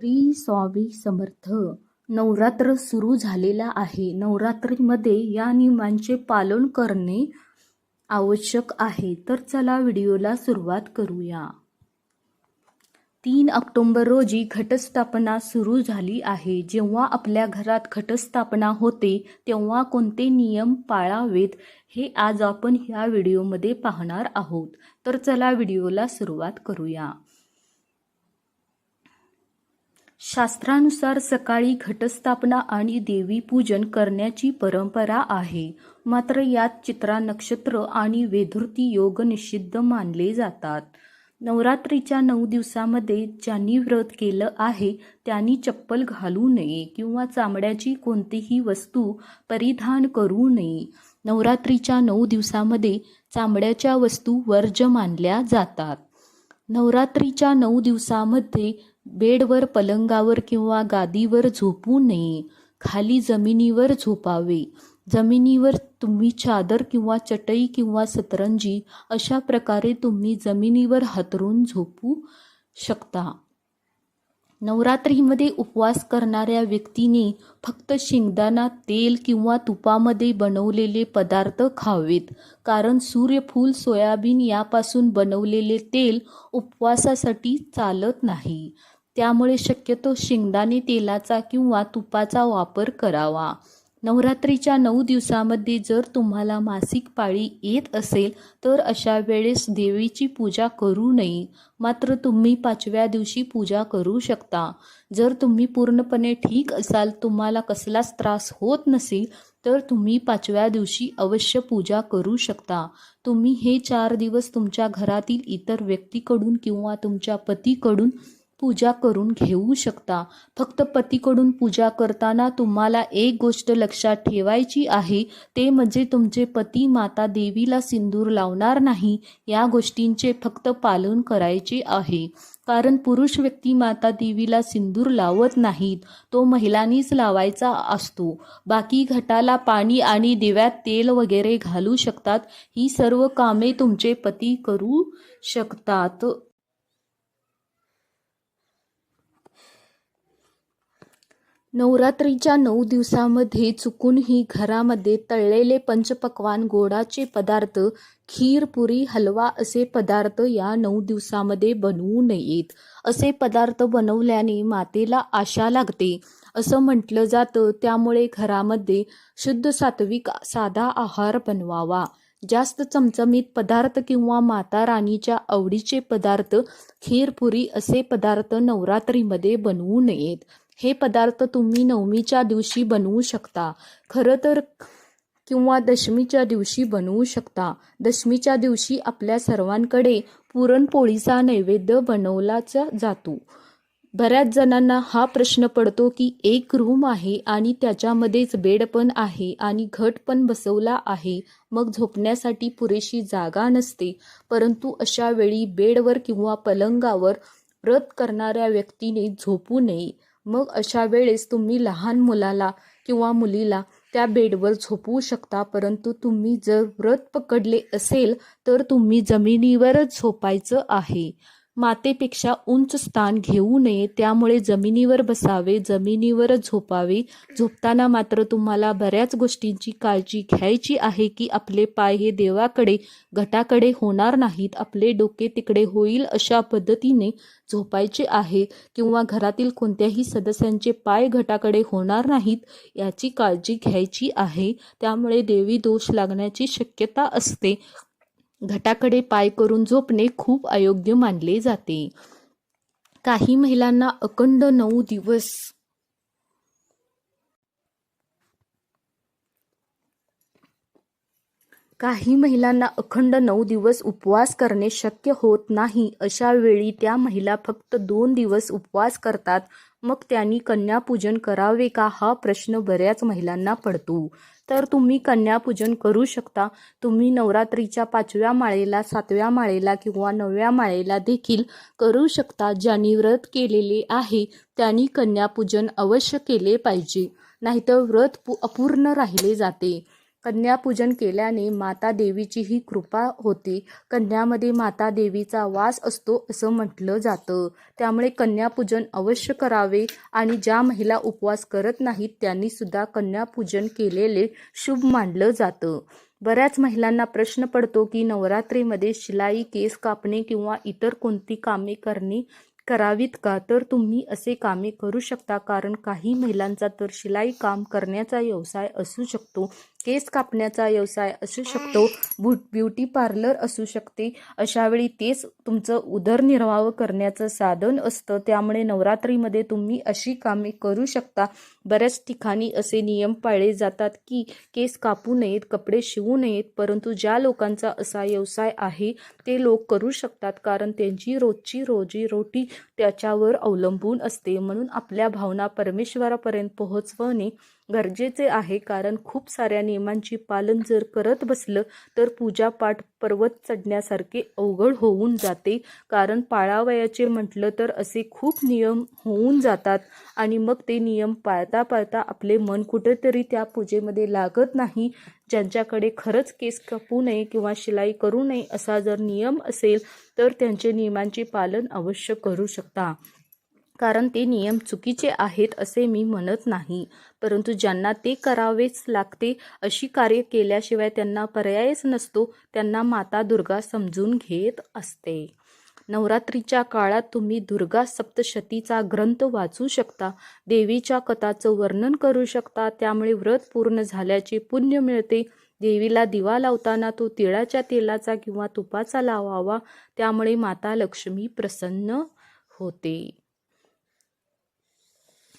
श्री स्वामी समर्थ. नवरात्र सुरू झालेला आहे. नवरात्रीमध्ये या नियमांचे पालन करणे आवश्यक आहे. तर चला व्हिडिओला सुरुवात करूया. तीन ऑक्टोंबर रोजी घटस्थापना सुरू झाली आहे. जेव्हा आपल्या घरात घटस्थापना होते तेव्हा कोणते नियम पाळावेत हे आज आपण ह्या व्हिडिओमध्ये पाहणार आहोत. तर चला व्हिडिओला सुरुवात करूया. शास्त्रानुसार सकाळी घटस्थापना आणि देवीपूजन करण्याची परंपरा आहे. मात्र यात चित्रा नक्षत्र आणि वेधुर्ती योग निषिद्ध मानले जातात. नवरात्रीच्या नऊ दिवसामध्ये ज्यांनी व्रत केलं आहे त्यांनी चप्पल घालू नये किंवा चामड्याची कोणतीही वस्तू परिधान करू नये. नवरात्रीच्या नऊ दिवसामध्ये चामड्याच्या वस्तू वर्ज मानल्या जातात. नवरात्रीच्या नऊ दिवसामध्ये बेडवर पलंगावर किंवा गादीवर झोपू नये. खाली जमिनीवर झोपावे. जमिनीवर तुम्ही चादर किंवा चटई किंवा सतरंजी अशा प्रकारे तुम्ही जमिनीवर हातरून झोपू शकता. नवरात्रीमध्ये उपवास करणाऱ्या व्यक्तीने फक्त शेंगदाणा तेल किंवा तुपामध्ये बनवलेले पदार्थ खावेत. कारण सूर्यफूल सोयाबीन यापासून बनवलेले तेल उपवासासाठी चालत नाही. त्यामुळे शक्यतो शेंगदाणे तेलाचा किंवा तुपाचा वापर करावा. नवरात्रीच्या नऊ दिवसामध्ये जर तुम्हाला मासिक पाळी येत असेल तर अशा वेळेस देवीची पूजा करू नये. मात्र तुम्ही पाचव्या दिवशी पूजा करू शकता. जर तुम्ही पूर्णपणे ठीक असाल तुम्हाला कसलाच त्रास होत नसेल तर तुम्ही पाचव्या दिवशी अवश्य पूजा करू शकता. तुम्ही हे चार दिवस तुमच्या घरातील इतर व्यक्तीकडून किंवा तुमच्या पतीकडून पूजा करून घेऊ शकता. फक्त पतीकडून पूजा करताना तुम्हाला एक गोष्ट लक्षात ठेवायची आहे ते म्हणजे तुमचे पती माता देवीला सिंदूर लावणार नाही या गोष्टींचे फक्त पालन करायचे आहे. कारण पुरुष व्यक्ती माता देवीला सिंदूर लावत नाहीत तो महिलांनीच लावायचा असतो. बाकी घटाला पाणी आणि दिव्यात तेल वगैरे घालू शकतात. ही सर्व कामे तुमचे पती करू शकतात. नवरात्रीच्या नऊ दिवसामध्ये चुकूनही घरामध्ये तळलेले पंचपक्वान गोडाचे पदार्थ खीर पुरी हलवा असे पदार्थ या नऊ दिवसामध्ये बनवू नयेत. असे पदार्थ बनवल्याने मातेला आशा लागते. असं म्हटलं जातं त्यामुळे घरामध्ये शुद्ध सात्विक साधा आहार बनवावा. जास्त चमचमीत पदार्थ किंवा माता राणीच्या आवडीचे पदार्थ खीरपुरी असे पदार्थ नवरात्रीमध्ये बनवू नयेत. हे पदार्थ तुम्ही नवमीच्या दिवशी बनवू शकता. खरं तर किंवा दशमीच्या दिवशी बनवू शकता. दशमीच्या दिवशी आपल्या सर्वांकडे पुरणपोळीचा नैवेद्य बनवलाच जातो. बऱ्याच जणांना हा प्रश्न पडतो की एक रूम आहे आणि त्याच्यामध्येच बेड पण आहे आणि घट पण बसवला आहे. मग झोपण्यासाठी पुरेशी जागा नसते. परंतु अशा वेळी बेडवर किंवा पलंगावर व्रत करणाऱ्या व्यक्तीने झोपू नये. मग अशा वेळेस तुम्ही लहान मुलाला किंवा मुलीला त्या बेडवर झोपवू शकता परंतु तुम्ही जर व्रत पकडले असेल तर तुम्ही जमिनीवरच झोपायचं आहे. मातेपेक्षा उंच स्थान घेऊ नये त्यामुळे जमिनीवर बसावे जमिनीवरच झोपावे. झोपताना मात्र तुम्हाला बऱ्याच गोष्टींची काळजी घ्यायची आहे की आपले पाय हे देवाकडे घटाकडे होणार नाहीत. आपले डोके तिकडे होईल अशा पद्धतीने झोपायचे आहे किंवा घरातील कोणत्याही सदस्यांचे पाय घटाकडे होणार नाहीत याची काळजी घ्यायची आहे. त्यामुळे देवी दोष लागण्याची शक्यता असते. घटाकडे पाय करून झोपणे खूप अयोग्य मानले जाते. काही महिलांना अखंड नऊ दिवस काही महिलांना अखंड नऊ दिवस उपवास करणे शक्य होत नाही. अशा वेळी त्या महिला फक्त दोन दिवस उपवास करतात. मग त्यांनी कन्यापूजन करावे का? हा प्रश्न बऱ्याच महिलांना पडतो. तर तुम्ही कन्यापूजन करू शकता. तुम्ही नवरात्रीच्या पाचव्या माळेला सातव्या माळेला किंवा नवव्या माळेला देखील करू शकता. ज्यांनी व्रत केलेले आहे त्यांनी कन्यापूजन अवश्य केले पाहिजे. नाहीतर व्रत पु अपूर्ण राहिले जाते. कन्यापूजन केल्याने माता देवीची ही कृपा होते. कन्यामध्ये माता देवीचा वास असतो असं म्हटलं जातं. त्यामुळे कन्यापूजन अवश्य करावे आणि ज्या महिला उपवास करत नाहीत त्यांनी सुद्धा कन्यापूजन केलेले शुभ मानलं जातं. बऱ्याच महिलांना प्रश्न पडतो की नवरात्रीमध्ये शिलाई केस कापणे किंवा इतर कोणती कामे करणे करावीत का? तर तुम्ही असे कामे करू शकता कारण काही महिलांचा तर शिलाई काम करण्याचा व्यवसाय असू शकतो. केस कापण्याचा व्यवसाय असू शकतो ब्युटी पार्लर असू शकते. अशावेळी तेच तुमचं उदरनिर्वाह करण्याचं साधन असतं. त्यामुळे नवरात्रीमध्ये तुम्ही अशी कामे करू शकता. बऱ्याच ठिकाणी असे नियम पाळले जातात की केस कापू नयेत कपडे शिवू नयेत परंतु ज्या लोकांचा असा व्यवसाय आहे ते लोक करू शकतात कारण त्यांची रोजची रोजी रोटी त्याच्यावर अवलंबून असते. म्हणून आपल्या भावना परमेश्वरापर्यंत पोहोचवणे गरजेचे आहे. कारण खूप साऱ्या नियमांची पालन जर करत बसलं तर पूजापाठ पर्वत चढण्यासारखे अवघड होऊन जाते. कारण पाळावयाचे म्हटलं तर असे खूप नियम होऊन जातात आणि मग ते नियम पाळता पाळता आपले मन कुठेतरी त्या पूजेमध्ये लागत नाही. ज्यांच्याकडे खरंच केस कापू नये किंवा शिलाई करू नये असा जर नियम असेल तर त्यांचे नियमांचे पालन अवश्य करू शकता. कारण ते नियम चुकीचे आहेत असे मी म्हणत नाही. परंतु ज्यांना ते करावेच लागते अशी कार्य केल्याशिवाय त्यांना पर्यायच नसतो त्यांना माता दुर्गा समजून घेत असते. नवरात्रीच्या काळात तुम्ही दुर्गा सप्तशतीचा ग्रंथ वाचू शकता देवीच्या कथाचं वर्णन करू शकता त्यामुळे व्रत पूर्ण झाल्याचे पुण्य मिळते. देवीला दिवा लावताना तो तिळाच्या तेलाचा किंवा तुपाचा लावावा त्यामुळे माता लक्ष्मी प्रसन्न होते.